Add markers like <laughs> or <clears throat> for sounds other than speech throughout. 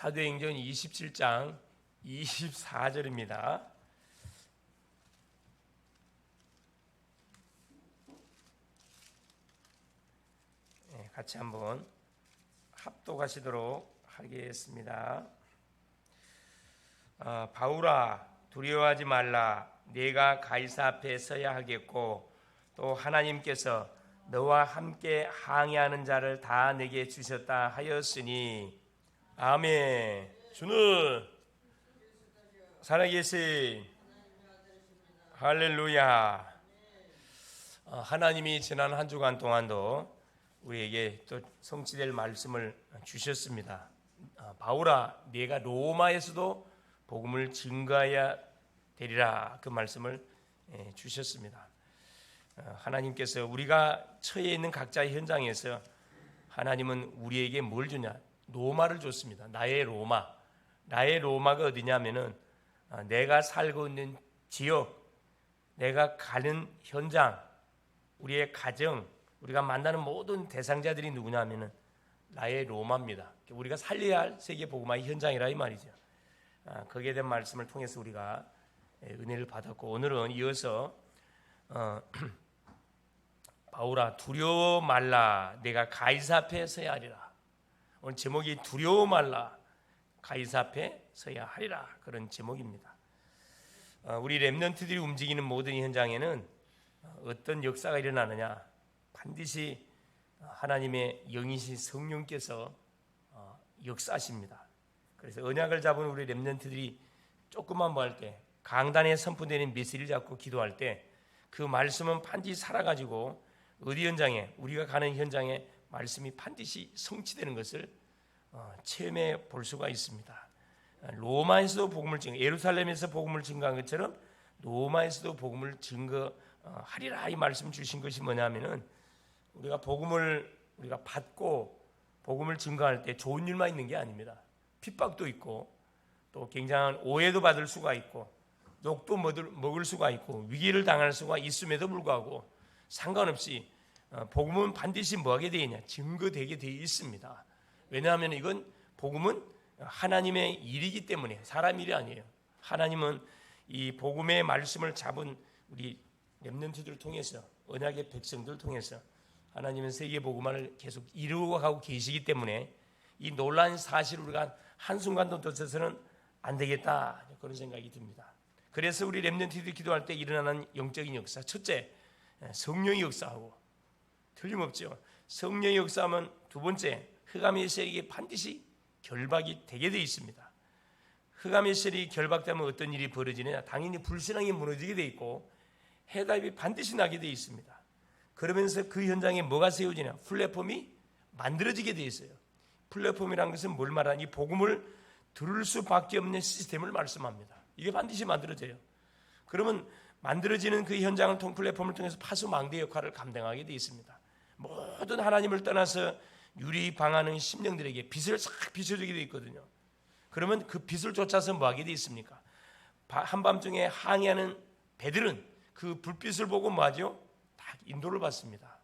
사도행전 27장 24절입니다. 네, 같이 한번 합독하시도록 하겠습니다. 아, 바울아 두려워하지 말라 내가 가이사 앞에 서야 하겠고 또 하나님께서 너와 함께 항해하는 자를 다 내게 주셨다 하였으니 아멘. 주는 살아계신 할렐루야. 어, 하나님이 지난 한 주간 동안도 우리에게 또 성취될 말씀을 주셨습니다. 어, 바울아, 네가 로마에서도 복음을 증거해야 되리라 그 말씀을 예, 주셨습니다. 어, 하나님께서 우리가 처해 있는 각자의 현장에서 하나님은 우리에게 뭘 주냐? 로마를 줬습니다. 나의 로마. 나의 로마가 어디냐면은 어, 내가 살고 있는 지역, 내가 가는 현장, 우리의 가정, 우리가 만나는 모든 대상자들이 누구냐면은 나의 로마입니다. 우리가 살려야 할 세계 복음화의 현장이라 이 말이죠. 아, 거기에 대한 말씀을 통해서 우리가 예, 은혜를 받았고 오늘은 이어서 어, <clears throat> 바울아 두려워 말라 내가 가이사 앞에 서야 하리라. 오늘 제목이 두려워 말라 가이사 앞에 서야 하리라 그런 제목입니다. 어, 우리 렘넌트들이 움직이는 모든 현장에는 어떤 역사가 일어나느냐 반드시 하나님의 영이신 성령께서 어, 역사하십니다. 그래서 언약을 잡은 우리 렘넌트들이 조금만 뭐 할 때 강단에 선포되는 메시지를 잡고 기도할 때 그 말씀은 반드시 살아가지고 어디 현장에 우리가 가는 현장에 말씀이 반드시 성취되는 것을 어, 체험해 볼 수가 있습니다. 로마에서도 복음을 증거, 예루살렘에서 복음을 증거한 것처럼 로마에서도 복음을 증거하리라 이 말씀 주신 것이 뭐냐면은 우리가 복음을 우리가 받고 복음을 증거할 때 좋은 일만 있는 게 아닙니다. 핍박도 있고 또 굉장한 오해도 받을 수가 있고 욕도 먹을 수가 있고 위기를 당할 수가 있음에도 불구하고 상관없이 어, 복음은 반드시 뭐하게 되어 있냐 증거되게 되어 있습니다. 왜냐하면 이건 복음은 하나님의 일이기 때문에 사람 일이 아니에요. 하나님은 이 복음의 말씀을 잡은 우리 렘넌트들을 통해서 언약의 백성들을 통해서 하나님은 세계 복음화를 계속 이루어가고 계시기 때문에 이 놀란 사실을 우리가 한순간도 놓쳐서는 안 되겠다 그런 생각이 듭니다. 그래서 우리 렘넌트들이 기도할 때 일어나는 영적인 역사 첫째 성령의 역사하고 틀림없죠. 성령의 역사하면 두 번째 흑암의 세력이 반드시 결박이 되게 되어 있습니다. 흑암의 세력이 결박되면 어떤 일이 벌어지느냐 당연히 불신앙이 무너지게 되어 있고 해답이 반드시 나게 되어 있습니다. 그러면서 그 현장에 뭐가 세워지냐 플랫폼이 만들어지게 되어 있어요. 플랫폼이란 것은 뭘 말하니 복음을 들을 수밖에 없는 시스템을 말씀합니다. 이게 반드시 만들어져요. 그러면 만들어지는 그 현장을 통 플랫폼을 통해서 파수망대 역할을 감당하게 되어 있습니다. 모든 하나님을 떠나서 유리 방하는 심령들에게 빛을 싹 비춰주게 되어 있거든요. 그러면 그 빛을 쫓아서 뭐 하게 되어 있습니까? 한밤중에 항해하는 배들은 그 불빛을 보고 뭐 하죠? 다 인도를 받습니다.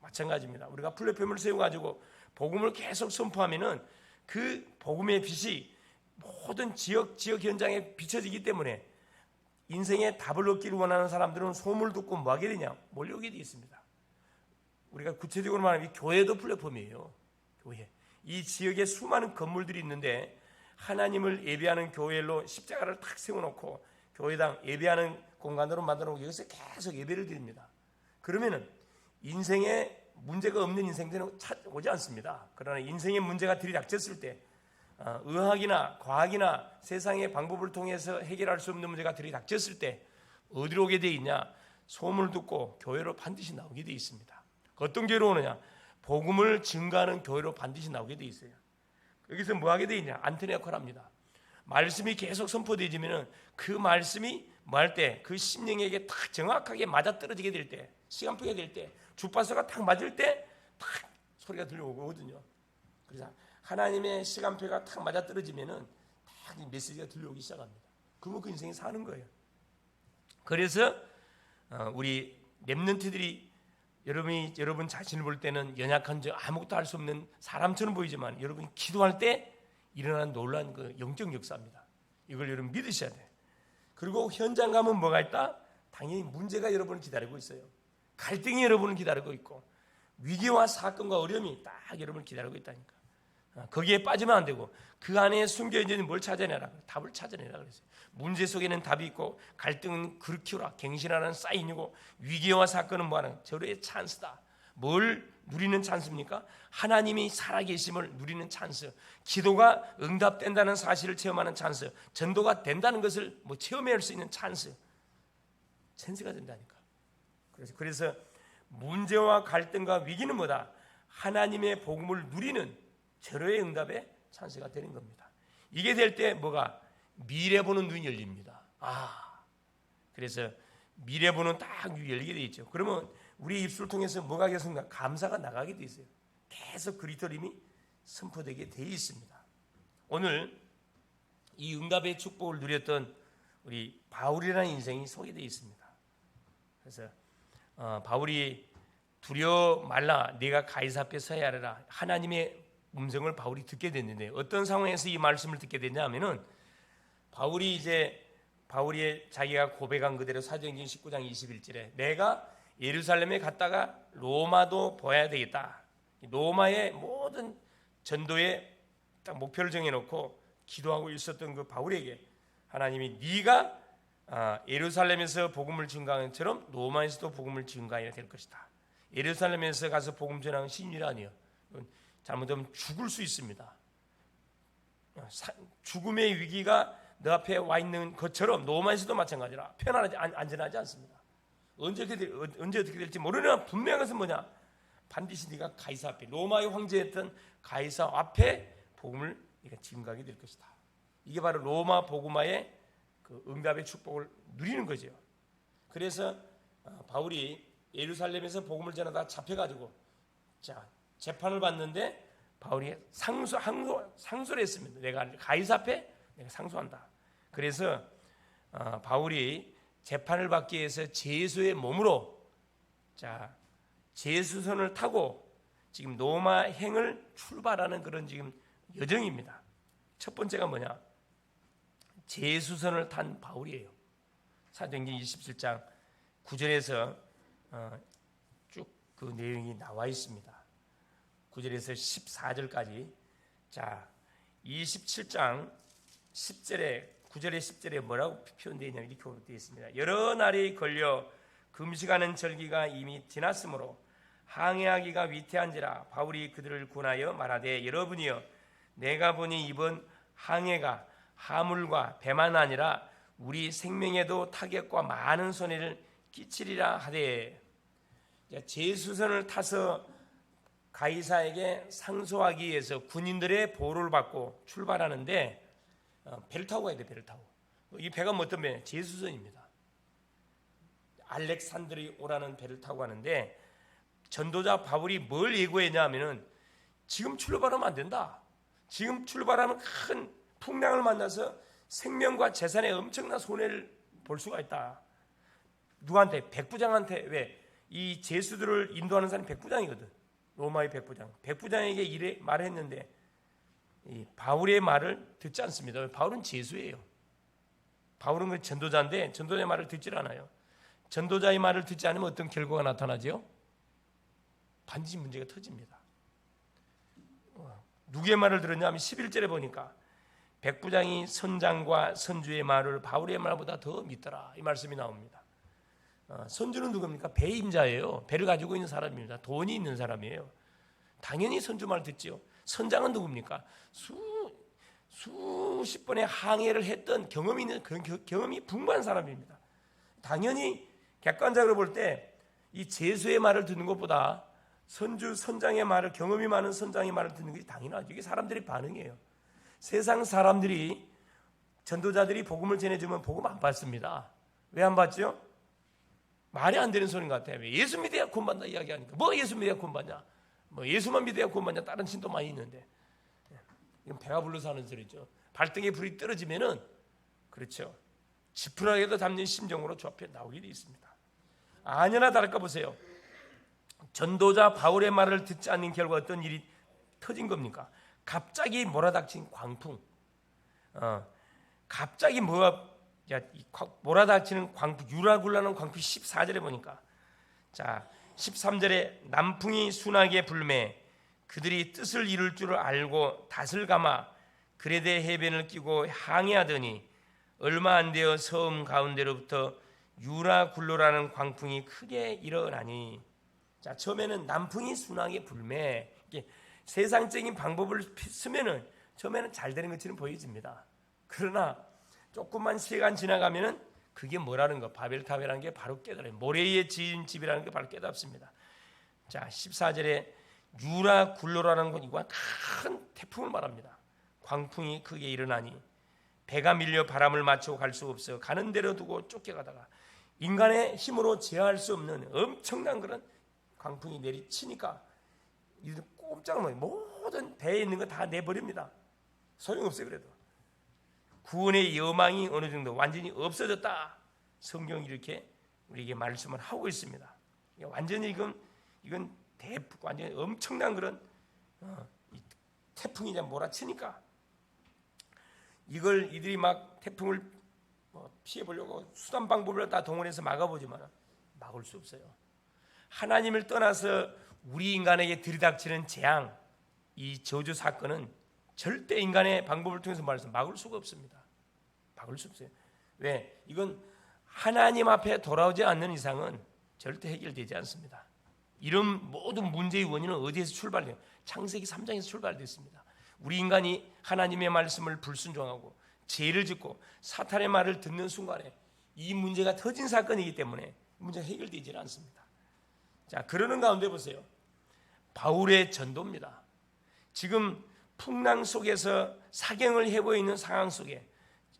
마찬가지입니다. 우리가 플랫폼을 세워가지고 복음을 계속 선포하면은 그 복음의 빛이 모든 지역 지역 현장에 비춰지기 때문에 인생의 답을 얻기를 원하는 사람들은 소문을 듣고 뭐 하게 되냐 몰려오게 되어 있습니다. 우리가 구체적으로 말하면 교회도 플랫폼이에요. 교회. 이 지역에 수많은 건물들이 있는데 하나님을 예배하는 교회로 십자가를 탁 세워놓고 교회당 예배하는 공간으로 만들어놓고 여기서 계속 예배를 드립니다. 그러면은 인생에 문제가 없는 인생들은 오지 않습니다. 그러나 인생의 문제가 들이닥쳤을 때 어, 의학이나 과학이나 세상의 방법을 통해서 해결할 수 없는 문제가 들이닥쳤을 때 어디로 오게 돼 있냐? 소문을 듣고 교회로 반드시 나오게 돼 있습니다. 어떤 교회로 오느냐? 복음을 증가하는 교회로 반드시 나오게 돼 있어요. 여기서 뭐 하게 돼 있냐? 안테나 역할을 합니다. 말씀이 계속 선포되지면은 그 말씀이 뭐 할 때 그 심령에게 딱 정확하게 맞아 떨어지게 될 때, 시간표가 될 때, 주파수가 딱 맞을 때 딱 소리가 들려오거든요. 그래서 하나님의 시간표가 딱 맞아 떨어지면은 딱 메시지가 들려오기 시작합니다. 그러면 그 인생이 사는 거예요. 그래서 어, 우리 렘넌트들이 여러분이 여러분 자신을 볼 때는 연약한 저 아무것도 할 수 없는 사람처럼 보이지만 여러분이 기도할 때 일어난 놀란 그 영적 역사입니다. 이걸 여러분 믿으셔야 돼. 그리고 현장 가면 뭐가 있다? 당연히 문제가 여러분을 기다리고 있어요. 갈등이 여러분을 기다리고 있고 위기와 사건과 어려움이 딱 여러분을 기다리고 있다니까. 어, 거기에 빠지면 안 되고 그 안에 숨겨 있는 뭘 찾아내라. 답을 찾아내라 그랬어요. 문제 속에는 답이 있고 갈등은 그렇게라 갱신하는 사인이고 위기와 사건은 뭐하는 절호의 찬스다. 뭘 누리는 찬스입니까? 하나님이 살아계심을 누리는 찬스. 기도가 응답된다는 사실을 체험하는 찬스. 전도가 된다는 것을 뭐 체험할 수 있는 찬스. 찬스가 된다니까. 그래서 그래서 문제와 갈등과 위기는 뭐다? 하나님의 복음을 누리는 절호의 응답의 찬스가 되는 겁니다. 이게 될 때 뭐가 미래 보는 눈이 열립니다. 아, 그래서 미래 보는 딱 열리게 돼 있죠. 그러면 우리 입술을 통해서 뭐가 계속 나- 감사가 나가게 돼 있어요. 계속 그리스도님이 선포되게 돼 있습니다. 오늘 이 응답의 축복을 누렸던 우리 바울이라는 인생이 소개되어 있습니다. 그래서 어, 바울이 두려워 말라 네가 가이사 앞에 서야 하라 하나님의 음성을 바울이 듣게 됐는데 어떤 상황에서 이 말씀을 듣게 됐냐면은 바울이 이제 바울이 자기가 고백한 그대로 사도행전 19장 21절에 내가 예루살렘에 갔다가 로마도 봐야 되겠다. 로마의 모든 전도의 딱 목표를 정해놓고 기도하고 있었던 그 바울에게 하나님이 네가 아, 예루살렘에서 복음을 증가한 것처럼 로마에서도 복음을 증가해야 될 것이다. 예루살렘에서 가서 복음 전하는 신일 아니요. 잘못하면 죽을 수 있습니다. 사- 죽음의 위기가 너 앞에 와 있는 것처럼 로마에서도 마찬가지라 편안하지 안- 안전하지 않습니다. 언제 어떻게 될- 어- 언제 어떻게 될지 모르나 분명한 것은 뭐냐? 반드시 네가 가이사 앞에 로마의 황제였던 가이사 앞에 복음을 네가 증가하게 될 것이다. 이게 바로 로마 복음화의 그 응답의 축복을 누리는 거죠. 그래서 어, 바울이 예루살렘에서 복음을 전하다 잡혀가지고 자 재판을 받는데 바울이 상소 항소 상소를 했습니다. 내가 가이사 앞에 내가 상소한다. 그래서 어, 바울이 재판을 받기 위해서 제수의 몸으로 자 제수선을 타고 지금 로마 행을 출발하는 그런 지금 여정입니다. 첫 번째가 뭐냐? 제수선을 탄 바울이에요. 사도행전 27장 9절에서 어, 쭉그 내용이 나와 있습니다. 9절에서 14절까지 자 27장 10절에 9절에 10절에 뭐라고 표현되어 있냐면 이렇게 되어 있습니다. 여러 날이 걸려 금식하는 절기가 이미 지났으므로 항해하기가 위태한지라 바울이 그들을 군하여 말하되 여러분이여 내가 보니 이번 항해가 하물과 배만 아니라 우리 생명에도 타격과 많은 손해를 끼치리라 하되 제수선을 타서 가이사에게 상소하기 위해서 군인들의 보호를 받고 출발하는데 어, 배를 타고 가야 돼 배를 타고 이 배가 뭐 어떤 배? 제수선입니다. 알렉산드리 오라는 배를 타고 가는데 전도자 바울이 뭘 예고했냐면은 지금 출발하면 안 된다. 지금 출발하면 큰 풍랑을 만나서 생명과 재산에 엄청난 손해를 볼 수가 있다. 누구한테? 백부장한테 왜? 이 제수들을 인도하는 사람이 백부장이거든. 로마의 백부장. 백부장에게 이래 말했는데 이 바울의 말을 듣지 않습니다. 바울은 제수예요. 바울은 그 전도자인데 전도자의 말을 듣질 않아요. 전도자의 말을 듣지 않으면 어떤 결과가 나타나죠? 반드시 문제가 터집니다. 어, 누구의 말을 들었냐면 11절에 보니까 백부장이 선장과 선주의 말을 바울의 말보다 더 믿더라. 이 말씀이 나옵니다. 어, 선주는 누굽니까? 배임자예요. 배를 가지고 있는 사람입니다. 돈이 있는 사람이에요. 당연히 선주 말 듣지요. 선장은 누굽니까? 수 수십 번의 항해를 했던 경험이 있는 경험이 풍부한 사람입니다. 당연히 객관적으로 볼 때 이 제수의 말을 듣는 것보다 선주 선장의 말을 경험이 많은 선장의 말을 듣는 것이 당연하죠. 이게 사람들의 반응이에요. 세상 사람들이 전도자들이 복음을 전해주면 복음 안 받습니다. 왜 안 받죠? 말이 안 되는 소리 같아요. 예수 믿어야 구원받는다 이야기하니까 뭐 예수 믿어야 구원받냐? 뭐 예수만 믿어야 구원받냐? 다른 신도 많이 있는데 이건 배가 불러서 하는 소리죠. 발등에 불이 떨어지면은 그렇죠. 지푸라기도 담는 심정으로 저 앞에 나오게 돼 있습니다. 아니나 다를까 보세요. 전도자 바울의 말을 듣지 않는 결과 어떤 일이 터진 겁니까? 갑자기 몰아닥친 광풍. 어, 갑자기 뭐가 몰아닥치는 광풍 유라굴라는 광풍 14절에 보니까. 자 13절에 남풍이 순하게 불매 그들이 뜻을 이룰 줄 알고 닷을 감아 그레데 해변을 끼고 항해하더니 얼마 안 되어 섬 가운데로부터 유라굴로라는 광풍이 크게 일어나니. 자 처음에는 남풍이 순하게 불매. 세상적인 방법을 쓰면은 처음에는 잘 되는 것처럼 보여집니다. 그러나 조금만 시간 지나가면은 그게 뭐라는 거 바벨탑이라는 게 바로 깨달아요. 모래 위에 지은 집이라는 게 바로 깨닫습니다. 자 14절에 유라 굴로라는 건 이와 큰 태풍을 말합니다. 광풍이 크게 일어나니 배가 밀려 바람을 맞추고 갈 수 없어 가는 대로 두고 쫓겨가다가 인간의 힘으로 제어할 수 없는 엄청난 그런 광풍이 내리치니까 이들 꼼짝 못 모든 배에 있는 거 다 내버립니다. 소용없어요 그래도 구원의 여망이 어느 정도 완전히 없어졌다. 성경이 이렇게 우리에게 말씀을 하고 있습니다. 완전히 이건 이건 대 완전히 엄청난 그런 어, 이 태풍이 몰아치니까 이걸 이들이 막 태풍을 뭐 피해 보려고 수단 방법을 다 동원해서 막아보지만 막을 수 없어요. 하나님을 떠나서 우리 인간에게 들이닥치는 재앙, 이 저주 사건은 절대 인간의 방법을 통해서 말해서 막을 수가 없습니다. 막을 수 없어요. 왜? 이건 하나님 앞에 돌아오지 않는 이상은 절대 해결되지 않습니다. 이런 모든 문제의 원인은 어디에서 출발해요? 창세기 3장에서 출발됐습니다. 우리 인간이 하나님의 말씀을 불순종하고 죄를 짓고 사탄의 말을 듣는 순간에 이 문제가 터진 사건이기 때문에 문제가 해결되지 않습니다. 자, 그러는 가운데 보세요. 바울의 전도입니다. 지금 풍랑 속에서 사경을 해고 있는 상황 속에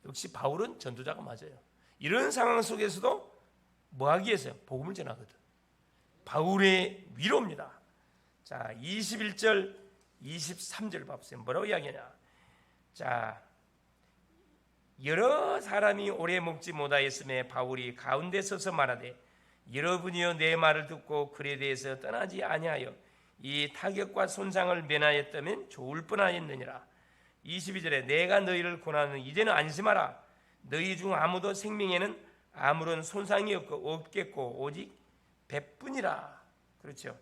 역시 바울은 전도자가 맞아요. 이런 상황 속에서도 뭐 하기 위해서요? 복음을 전하거든. 바울의 위로입니다. 자, 21절, 23절 봐보세요. 뭐라고 이야기하냐? 자, 여러 사람이 오래 먹지 못하였음에 바울이 가운데 서서 말하되 여러분이여 내 말을 듣고 그에 대해서 떠나지 아니하여 이 타격과 손상을 면하였다면 좋을 뻔하였느니라. 22절에 내가 너희를 권하는 이제는 안심하라. 너희 중 아무도 생명에는 아무런 손상이 없고 없겠고 오직 배뿐이라. 그렇죠.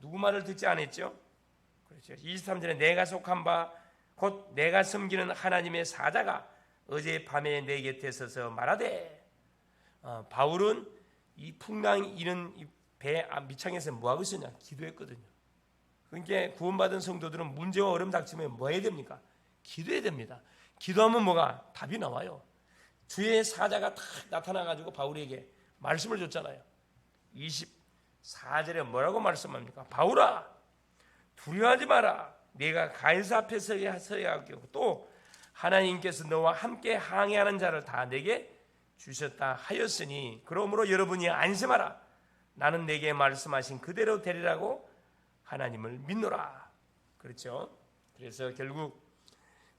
누구 말을 듣지 않았죠? 그렇죠. 23절에 내가 속한 바 곧 내가 섬기는 하나님의 사자가 어제 밤에 내 곁에 서서 말하되 어, 바울은 이 풍랑 이런 배 밑창에서 뭐 하고 있었냐? 기도했거든요. 그러니까 구원받은 성도들은 문제와 어려움 닥치면 뭐 해야 됩니까? 기도해야 됩니다. 기도하면 뭐가 답이 나와요. 주의 사자가 탁 나타나 가지고 바울에게 말씀을 줬잖아요. 24절에 뭐라고 말씀합니까? 바울아 두려워하지 마라. 내가 가이사 앞에 서야 하고 또 하나님께서 너와 함께 항해하는 자를 다 내게 주셨다 하였으니 그러므로 여러분이 안심하라. 나는 내게 말씀하신 그대로 되리라고 하나님을 믿노라. 그렇죠? 그래서 결국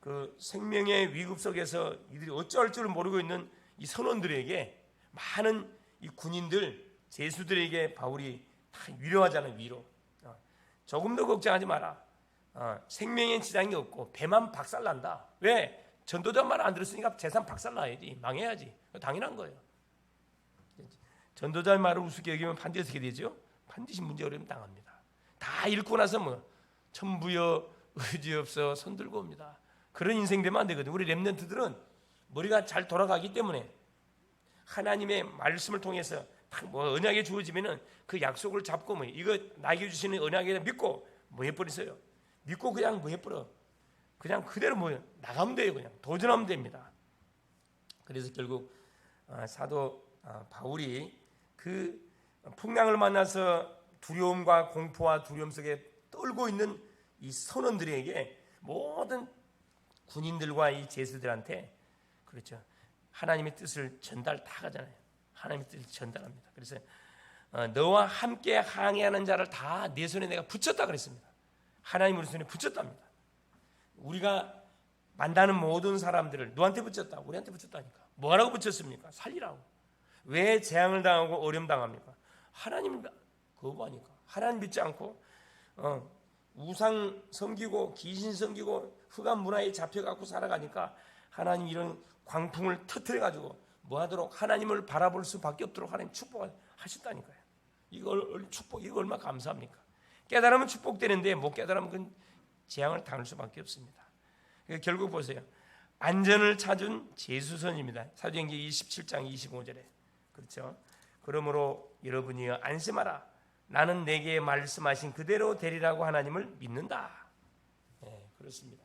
그 생명의 위급 속에서 이들이 어찌할 줄 모르고 있는 이 선원들에게 많은 이 군인들 제수들에게 바울이 다 위로하잖아요 위로. 어, 조금도 걱정하지 마라. 어, 생명에 지장이 없고 배만 박살난다. 왜? 전도자 말 안 들었으니까 재산 박살나야지. 망해야지. 당연한 거예요. 전도자의 말을 우습게 여기면 반드시 어떻게 되죠? 반드시 문제 어려움 당합니다. 다 읽고 나서 뭐 천부여 의지 없어 손 들고 옵니다 그런 인생 되면 안 되거든. 우리 렘넌트들은 머리가 잘 돌아가기 때문에 하나님의 말씀을 통해서 뭐 언약이 주어지면은 그 약속을 잡고 뭐 이거 나에게 주시는 언약에 믿고 뭐 해버리세요. 믿고 그냥 뭐 해버려. 그냥 그대로 뭐 나가면 돼요. 그냥 도전하면 됩니다. 그래서 결국 어, 사도 어, 바울이 그 풍랑을 만나서 두려움과 공포와 두려움 속에 떨고 있는 이 선원들에게 모든 군인들과 이 제수들한테 그렇죠. 하나님의 뜻을 전달 다 하잖아요. 하나님의 뜻을 전달합니다. 그래서 어, 너와 함께 항해하는 자를 다 내 손에 내가 붙였다 그랬습니다. 하나님 우리 손에 붙였답니다. 우리가 만나는 모든 사람들을 너한테 붙였다. 우리한테 붙였다니까. 뭐라고 붙였습니까? 살리라고. 왜 재앙을 당하고 어려움 당합니까? 하나님 거부하니까. 하나님 믿지 않고 어, 우상 섬기고 귀신 섬기고 흑암 문화에 잡혀갖고 살아가니까 하나님 이런 광풍을 터트려 가지고 뭐하도록 하나님을 바라볼 수밖에 없도록 하나님 축복하셨다니까요. 이걸 축복 이거 얼마 나 감사합니까? 깨달으면 축복되는데 못 깨달으면 그건 재앙을 당할 수밖에 없습니다. 그러니까 결국 보세요. 안전을 찾은 제수선입니다. 사도행전 27장 25절에 그렇죠. 그러므로 여러분이 안심하라. 나는 내게 말씀하신 그대로 되리라고 하나님을 믿는다. 네, 그렇습니다.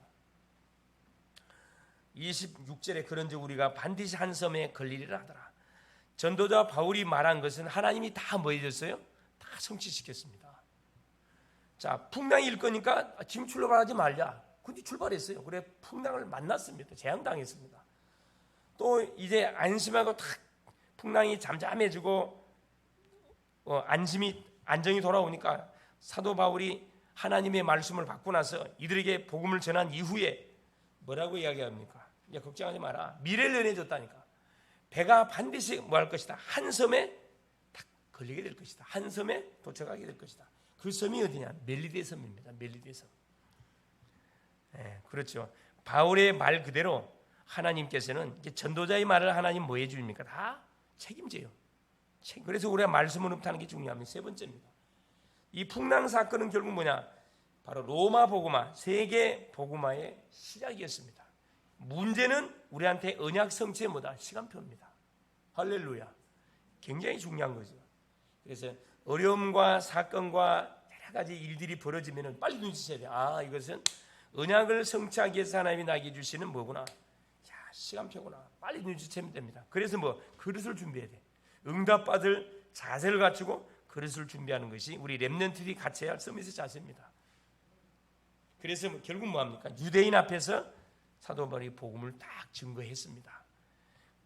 26절에 그런즉 우리가 반드시 한 섬에 걸리리라 하더라. 전도자 바울이 말한 것은 하나님이 다 뭐 해줬어요? 다 성취시켰습니다. 자, 풍랑이 일 거니까 지금 출발하지 말자. 근데 출발했어요. 그래 풍랑을 만났습니다. 재앙당했습니다. 또 이제 안심하고 탁 풍랑이 잠잠해지고 어, 안심이 안정이 돌아오니까 사도 바울이 하나님의 말씀을 받고 나서 이들에게 복음을 전한 이후에 뭐라고 이야기합니까? 이제 걱정하지 마라. 미래를 연해줬다니까. 배가 반드시 뭐 할 것이다. 한 섬에 딱 걸리게 될 것이다. 한 섬에 도착하게 될 것이다. 그 섬이 어디냐? 멜리데 섬입니다. 멜리데 섬. 예, 그렇죠. 바울의 말 그대로 하나님께서는 전도자의 말을 하나님 뭐 해줍니까? 다 책임져요. 책- 그래서 우리가 말씀을 흡하는 게 중요합니다. 세 번째입니다. 이 풍랑 사건은 결국 뭐냐? 바로 로마 복음화, 세계 복음화의 시작이었습니다. 문제는 우리한테 언약 성취의 뭐다? 시간표입니다. 할렐루야. 굉장히 중요한 거죠. 그래서 어려움과 사건과 여러 가지 일들이 벌어지면 빨리 눈치채야 돼. 아, 이것은 언약을 성취하기 위해서 하나님이 나에게 주시는 뭐구나. 야, 시간표구나. 빨리 눈치채면 됩니다. 그래서 뭐 그릇을 준비해야 돼. 응답받을 자세를 갖추고 그릇을 준비하는 것이 우리 렘넌트들이 갖춰야 할 서밋의 자세입니다. 그래서 뭐 결국 뭐 합니까? 유대인 앞에서 사도 바울이 복음을 딱 증거했습니다.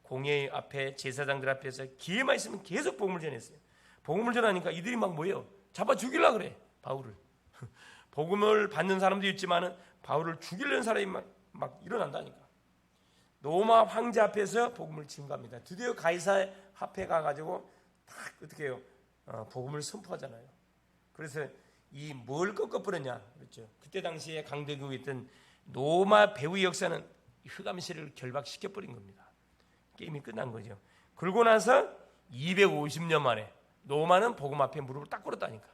공회 앞에 제사장들 앞에서 기회만 있으면 계속 복음을 전했어요. 복음을 전하니까 이들이 막 뭐예요? 잡아 죽이려 그래 바울을. <laughs> 복음을 받는 사람도 있지만은 바울을 죽이려는 사람이 막, 막 일어난다니까. 로마 황제 앞에서 복음을 증거합니다. 드디어 가이사 앞에 가가지고 딱 어떻게 해요? 어, 복음을 선포하잖아요. 그래서 이 뭘 꺾어버렸냐 그렇죠. 그때 당시에 강대국에 있던 로마 배후의 역사는 흑암시를 결박시켜 버린 겁니다. 게임이 끝난 거죠. 그러고 나서 250년 만에 로마는 복음 앞에 무릎을 딱 꿇었다니까.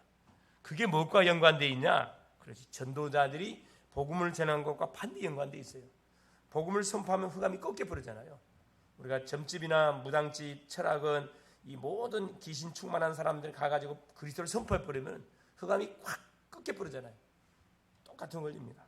그게 무엇과 연관돼 있냐? 그렇지. 전도자들이 복음을 전한 것과 반대 연관돼 있어요. 복음을 선포하면 흑암이 꺾여 버리잖아요. 우리가 점집이나 무당집, 철학은 이 모든 귀신 충만한 사람들 가가지고 그리스도를 선포해 버리면 흑암이 확 꺾여 버리잖아요. 똑같은 권리입니다.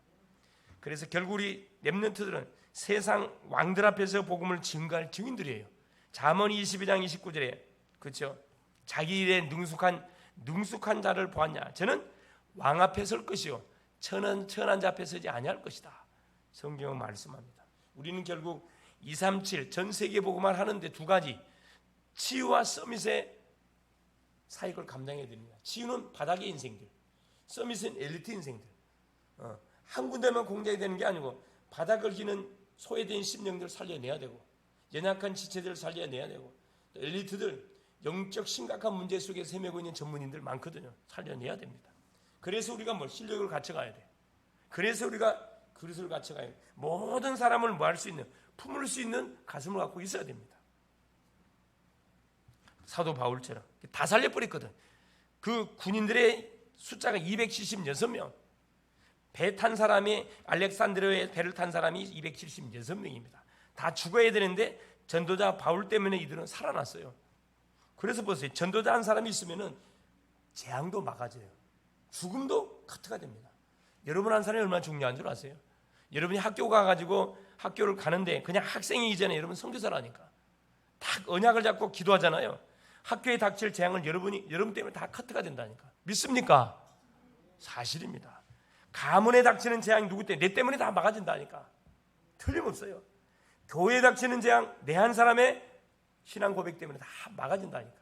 그래서 결국 우리 렘넌트들은 세상 왕들 앞에서 복음을 증거할 증인들이에요. 잠언 22장 29절에 그렇죠. 자기 일에 능숙한 능숙한 자를 보았냐? 저는 왕 앞에 설 것이요 천한 천한 자 앞에 서지 아니할 것이다. 성경은 말씀합니다. 우리는 결국 237 전 세계 복음을 하는데 두 가지 치유와 서밋의 사역을 감당해야 됩니다. 치유는 바닥의 인생들, 서밋은 엘리트 인생들. 어, 한 군데만 공작이 되는 게 아니고 바닥을 기는 소외된 심령들 살려내야 되고 연약한 지체들 살려내야 되고 또 엘리트들 영적 심각한 문제 속에 세매고 있는 전문인들 많거든요. 살려내야 됩니다. 그래서 우리가 뭐 실력을 갖춰가야 돼. 그래서 우리가 그릇을 돼. 모든 사람을 뭐할 수 있는 품을 수 있는 가슴을 갖고 있어야 됩니다. 사도 바울처럼 다 살려버렸거든. 그 군인들의 숫자가 276명. 배 탄 사람이 알렉산드로의 배를 탄 사람이 276명입니다. 다 죽어야 되는데 전도자 바울 때문에 이들은 살아났어요. 그래서 보세요. 전도자 한 사람이 있으면은 재앙도 막아져요. 죽음도 커트가 됩니다. 여러분 한 사람이 얼마나 중요한 줄 아세요? 여러분이 학교 가가지고 학교를 가는데 그냥 학생이기 전에 여러분 선교사라니까. 딱 언약을 잡고 기도하잖아요. 학교에 닥칠 재앙을 여러분이 여러분 때문에 다 커트가 된다니까. 믿습니까? 사실입니다. 가문에 닥치는 재앙이 누구 때문에 내 때문에 다 막아진다니까. 틀림없어요. 교회에 닥치는 재앙 내 한 사람의 신앙 고백 때문에 다 막아진다니까.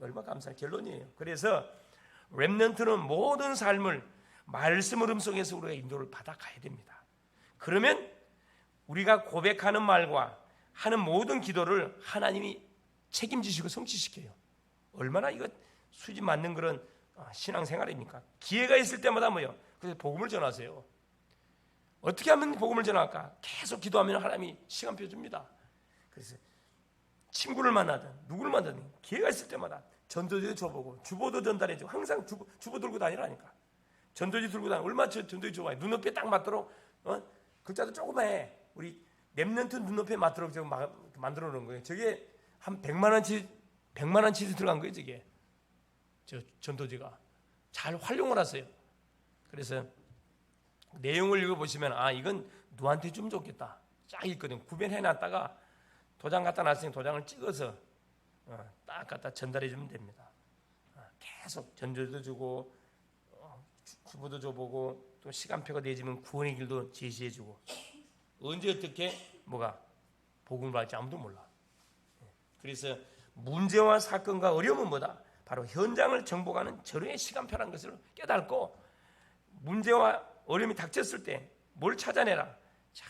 얼마 감사한 결론이에요. 그래서 렘넌트는 모든 삶을 말씀 흐름 속에서 우리가 인도를 받아 가야 됩니다. 그러면 우리가 고백하는 말과 하는 모든 기도를 하나님이 책임지시고 성취시켜요. 얼마나 이거 수지 맞는 그런 아, 신앙생활입니까? 기회가 있을 때마다 뭐요? 그래서 복음을 전하세요. 어떻게 하면 복음을 전할까? 계속 기도하면 하나님이 시간표 줍니다. 그래서 친구를 만나든 누구를 만나든 기회가 있을 때마다 전도지 줘보고 주보도 전달해주고 항상 주보, 주보 들고 다니라니까. 전도지 들고 다니 얼마 전 전도지 좋아해. 눈높이에 딱 맞도록 어? 글자도 조그만 해. 우리 랩런트 눈높이에 맞도록 지금 마- 만들어 놓은 거예요. 저게 한 100만 원치 100만 원치 들어간 거예요, 저게. 저 전도지가 잘 활용을 하세요. 그래서 내용을 읽어 보시면 아 이건 누구한테 주면 좋겠다. 쫙 있거든. 구별해 놨다가 도장 갖다 놨으니 도장을 찍어서 어, 딱 갖다 전달해 주면 됩니다. 어, 계속 전조도 주고 어, 주- 주보도 줘보고 또 시간표가 내지면 구원의 길도 제시해 주고 언제 어떻게 뭐가 복음을 받을지 아무도 몰라. 예. 그래서 문제와 사건과 어려움은 뭐다? 바로 현장을 정복하는 절호의 시간표라는 것을 깨닫고 문제와 어려움이 닥쳤을 때 뭘 찾아내라. 자,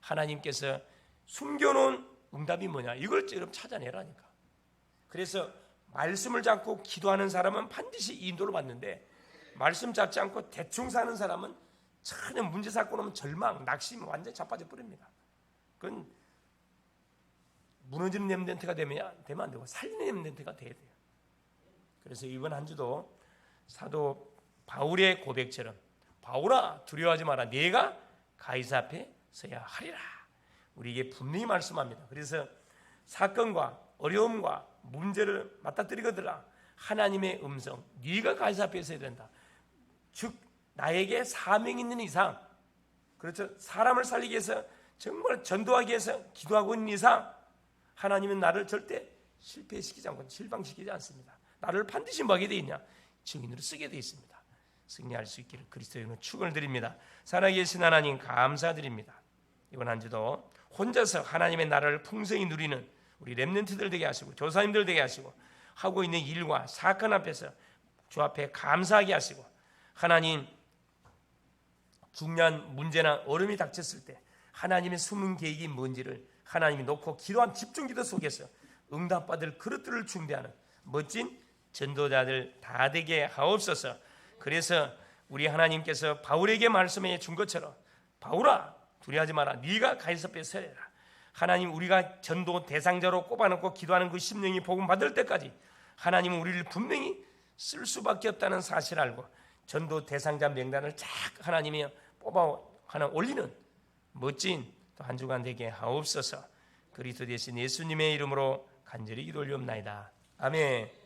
하나님께서 숨겨놓은 응답이 뭐냐? 이걸 여러분 찾아내라니까. 그래서 말씀을 잡고 기도하는 사람은 반드시 인도를 받는데 말씀 잡지 않고 대충 사는 사람은 전혀 문제 사건 오면 절망, 낙심 완전히 자빠져 버립니다. 그건 무너지는 렘덴트가 되면 되면 안 되고 살리는 렘덴트가 돼야 돼요. 그래서 이번 한 주도 사도 바울의 고백처럼 바울아 두려워하지 마라 네가 가이사 앞에 서야 하리라. 우리에게 분명히 말씀합니다. 그래서 사건과 어려움과 문제를 맞닥뜨리거들라 하나님의 음성 네가 가이사 앞에 서야 된다. 즉 나에게 사명이 있는 이상 그렇죠. 사람을 살리기 위해서 정말 전도하기 위해서 기도하고 있는 이상 하나님은 나를 절대 실패시키지 않고 실망시키지 않습니다. 나를 반드시 뭐하게 돼 있냐? 증인으로 쓰게 돼 있습니다. 승리할 수 있기를 그리스도의 축을 드립니다. 살아계신 하나님 감사드립니다. 이번 한 주도 혼자서 하나님의 나라를 풍성히 누리는 우리 렘넌트들 되게 하시고 조사님들 되게 하시고 하고 있는 일과 사건 앞에서 주 앞에 감사하게 하시고 하나님 중요한 문제나 어려움이 닥쳤을 때 하나님의 숨은 계획이 뭔지를 하나님이 놓고 기도한 집중 기도 속에서 응답받을 그릇들을 준비하는 멋진 전도자들 다 되게 하옵소서. 그래서 우리 하나님께서 바울에게 말씀해 준 것처럼 바울아 두려워하지 마라. 네가 가이사뼈에 서라. 하나님 우리가 전도 대상자로 꼽아놓고 기도하는 그 심령이 복음 받을 때까지 하나님은 우리를 분명히 쓸 수밖에 없다는 사실을 알고 전도 대상자 명단을 쫙 하나님이 뽑아 하나 올리는 멋진 또한 주간 되게 하옵소서. 그리스도 대신 예수님의 이름으로 간절히 기도 올리옵나이다. 아멘.